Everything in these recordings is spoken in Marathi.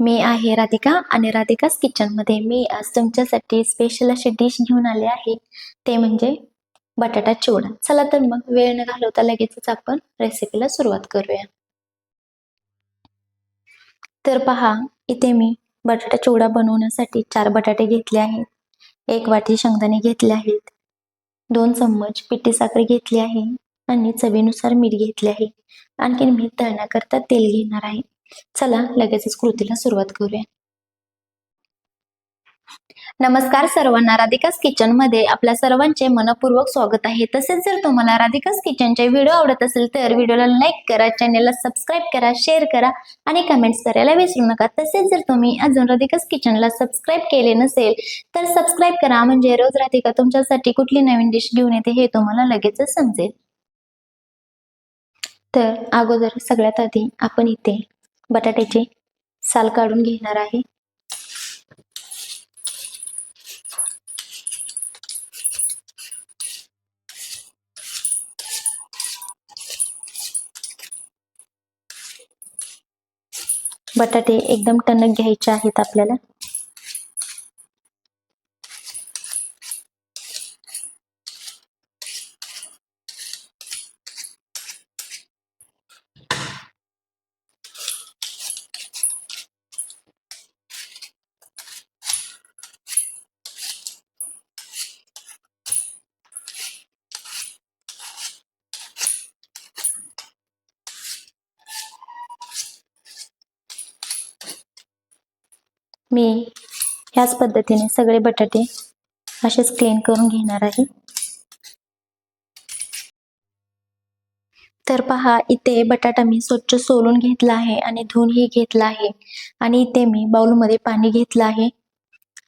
मी आहे राधिका आणि राधिकाच किचनमध्ये मी आज तुमच्यासाठी स्पेशल अशी डिश घेऊन आले आहे. ते म्हणजे बटाटा चिवडा. चला तर मग वेळ न घालवता लगेचच आपण रेसिपीला सुरुवात करूया. तर पहा इथे मी बटाटा चिवडा बनवण्यासाठी चार बटाटे घेतले आहेत. एक वाटी शेंगदाणे घेतले आहेत. दोन चम्मच पिठी साखर घेतली आहे आणि चवीनुसार मीठ घेतले आहे. आणखीन मी तळण्याकरता तेल घेणार आहे. चला लगेचच कृतीला सुरुवात करूया. नमस्कार सर्वांना राधिकास किचनमध्ये आपल्या सर्वांचे मनपूर्वक स्वागत आहे. तसेच जर तुम्हाला राधिकास किचनचे व्हिडिओ आवडत असेल तर व्हिडिओला लाईक करा चॅनेलला सबस्क्राईब करा शेअर करा आणि कमेंट्स करायला विसरू नका. तसेच जर तुम्ही अजून राधिकास किचनला सबस्क्राईब केले नसेल तर सबस्क्राईब करा. म्हणजे रोज राधिका तुमच्यासाठी कुठली नवीन डिश घेऊन येते हे तुम्हाला लगेचच समजेल. तर अगोदर सगळ्यात आधी आपण इथे बटाट्याचे साल काढून घेणार आहे. बटाटे एकदम टणक घ्यायचे आहेत आपल्याला. मी ह्याच पद्धतीने सगळे बटाटे असेच क्लीन करून घेणार आहे. तर पहा इथे बटाटा मी स्वच्छ सोलून घेतला आहे आणि धुवूनही घेतला आहे आणि इथे मी बाउलमध्ये पाणी घेतलं आहे.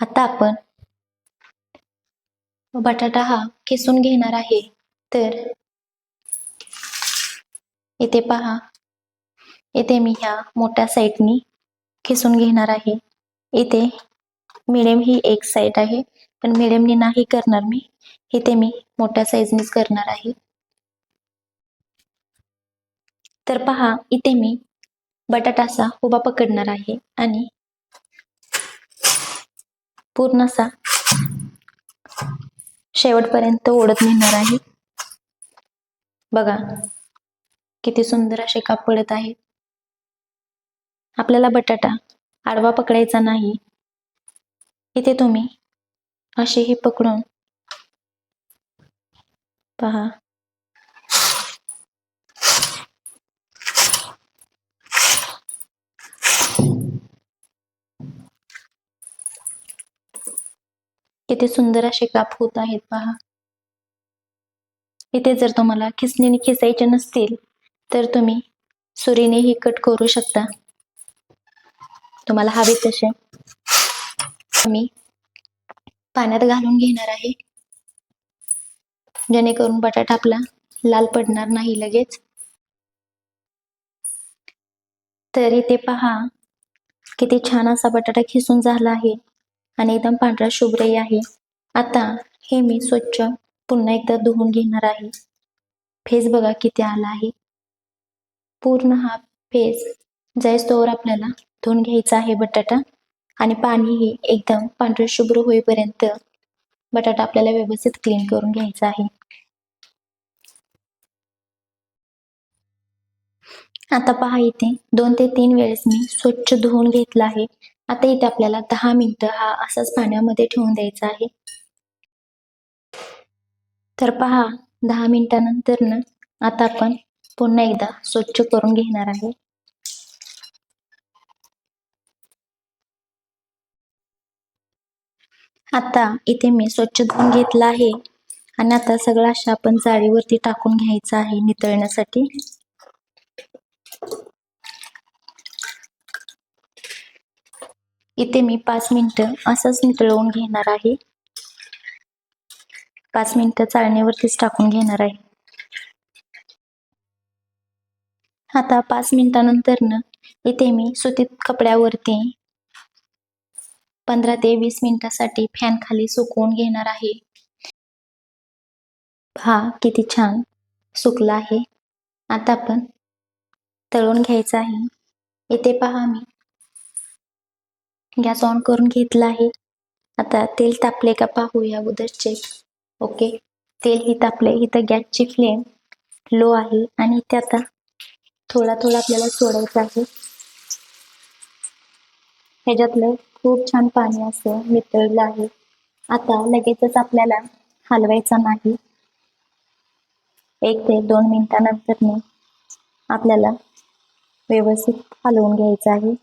आता आपण बटाटा हा किसून घेणार आहे. तर इथे पहा इथे मी ह्या मोठ्या साईडनी किसून घेणार आहे. इथे मिडियम ही एक साईड आहे. पण मिडियमनी नाही करणार मी. इथे मी मोठ्या साईजनीच करणार आहे. तर पहा इथे मी बटाटासा उभा पकडणार आहे आणि पूर्ण असा शेवटपर्यंत ओढत नेणार आहे. बघा किती सुंदर असे काप पडत आहेत. आपल्याला बटाटा आडवा पकडायचा नाही. इथे तुम्ही. असेही पकडून. पहा. किती सुंदर असे काप होत आहेत पहा. इथे जर तुम्हाला खिसणीने खिसायचे नसतील तर तुम्ही सुरीनेही कट करू शकता. तुम्हाला हवे तसे. मी पाण्यात घालून घेणार आहे. जेणेकरून बटाटा आपला लाल पडणार नाही लगेच. तर इथे पहा किती छान असा बटाटा खिसून झाला आहे आणि एकदम पांढरा शुभ्रही आहे. आता हे मी स्वच्छ पुन्हा एकदा धुवून घेणार आहे. फेस बघा किती आला आहे. पूर्ण हा फेस जायस्तोवर आपल्याला धुवून घ्यायचा आहे बटाटा. आणि पाणीही एकदम पांढरे शुभ्र होईपर्यंत बटाटा आपल्याला व्यवस्थित क्लीन करून घ्यायचा आहे. आता पहा इथे दोन ते तीन वेळेस मी स्वच्छ धुवून घेतला आहे. आता इथे आपल्याला दहा मिनिटं हा असाच पाण्यामध्ये ठेवून द्यायचा आहे. तर पहा दहा मिनिटानंतर न आता आपण पुन्हा एकदा स्वच्छ करून घेणार आहे. आता इथे मी स्वच्छ धुवून घेतला आहे. आणि आता सगळं अशा आपण जाळीवरती टाकून घ्यायचं आहे नितळण्यासाठी. इथे मी पाच मिनिटं असंच नितळवून घेणार आहे. पाच मिनिटं चाळणीवरतीच टाकून घेणार आहे. आता पाच मिनिटानंतर ना इथे मी सुतीत कपड्यावरती पंधरा ते वीस मिनिटासाठी फॅन खाली सुकवून घेणार आहे. हा किती छान. सुकला आहे. आता आपण तळून घ्यायचं आहे. इथे पहा मी. गॅस ऑन करून घेतला आहे. आता तेल तापले का पाहूया अगोदर चेक ओके. तेल ही तापले इथं गॅसची फ्लेम लो आहे. आणि ते आता थोडा थोडा आपल्याला सोडायचा आहे. ह्याच्यातलं खूप छान पाणी असं मितळलं आहे. आता लगेचच आपल्याला हलवायचा नाही. एक ते दोन मिनिटानंतर आपल्याला व्यवस्थित हलवून घ्यायचं आहे.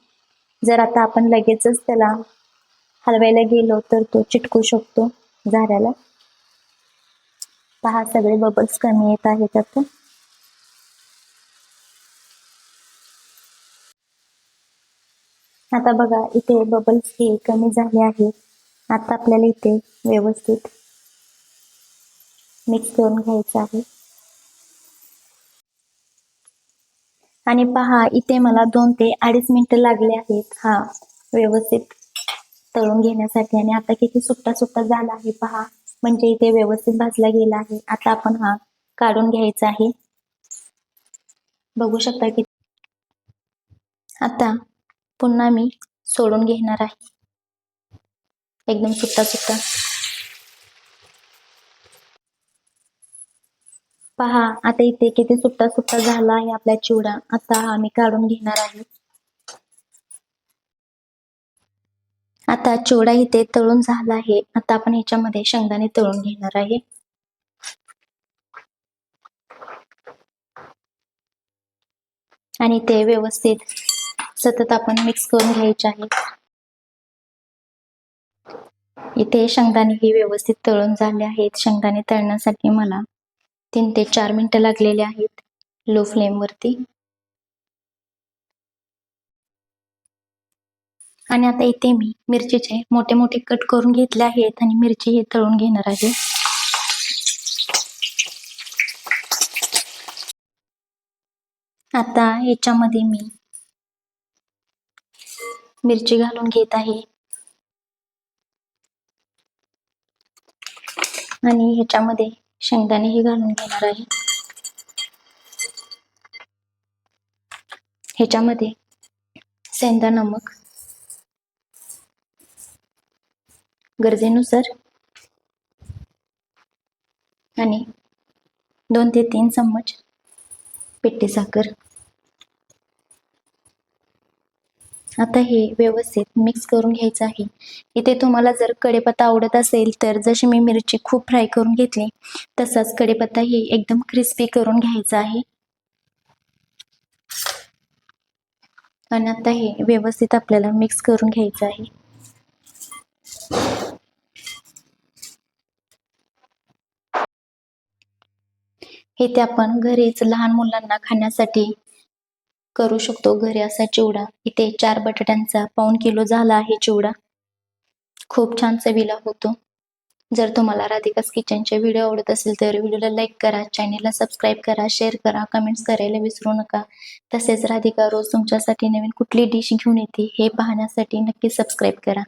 जर आता आपण लगेचच त्याला हलवायला गेलो तर तो चिटकू शकतो झाऱ्याला पहा सगळे बबल्स कमी येत आहेत आता. आता बघा इथे बबल्स हे कमी झाले आहेत. आता आपल्याला इथे व्यवस्थित मिक्स करून घ्यायचं आहे. आणि पहा इथे मला दोन ते अडीच मिनिटं लागले आहेत. हा व्यवस्थित तळून घेण्यासाठी. आणि आता किती सुट्टा सुट्टा झाला आहे पहा. म्हणजे इथे व्यवस्थित भाजला गेला आहे. आता आपण हा काढून घ्यायचा आहे. बघू शकता की आता पुन्हा मी सोडून घेणार आहे. एकदम सुट्टा सुट्टा पहा आता इथे किती सुट्टा सुट्टा झाला आहे आपला चिवडा. आता हा मी काढून घेणार आहे. आता चिवडा इथे तळून झाला आहे. आता आपण ह्याच्यामध्ये शेंगदाणे तळून घेणार आहे. आणि ते व्यवस्थित सतत आपण मिक्स करून घ्यायचे आहे. इथे शेंगदाणे हे व्यवस्थित तळून झाले आहेत. शेंगदाणे तळण्यासाठी मला तीन ते चार मिनिटं लागलेले आहेत. लो फ्लेम वरती. आणि आता इथे मी मिरचीचे मोठे मोठे कट करून घेतले आहेत आणि मिरची हे तळून घेणार आहे. आता याच्यामध्ये मी मिरची घालून घेत आहे. आणि ह्याच्यामध्ये शेंगदाणेही घालून घेणार आहे. ह्याच्यामध्ये सेंदा नमक गरजेनुसार आणि दोन ते तीन चम्मच पिठी साखर आता हे व्यवस्थित मिक्स करून घ्यायचं आहे. इथे तुम्हाला जर कडेपत्ता आवडत असेल तर जशी मी मिरची खूप फ्राय करून घेतली तसाच कडेपत्ता हे एकदम क्रिस्पी करून घ्यायचा आहे. आणि आता हे व्यवस्थित आपल्याला मिक्स करून घ्यायचं आहे. हे ते आपण घरीच लहान मुलांना खाण्यासाठी करू शकतो घरी असा चिवडा. इथे चार बटाट्यांचा पाऊन किलो झाला आहे चिवडा. खूप छान चवीला होतो. जर तुम्हाला राधिकास किचनचे व्हिडिओ आवडत असेल तर व्हिडिओला लाईक करा चॅनेलला सबस्क्राईब करा शेअर करा कमेंट्स करायला विसरू नका. तसेच राधिका रोज तुमच्यासाठी नवीन कुठली डिश घेऊन येते हे पाहण्यासाठी नक्की सबस्क्राईब करा.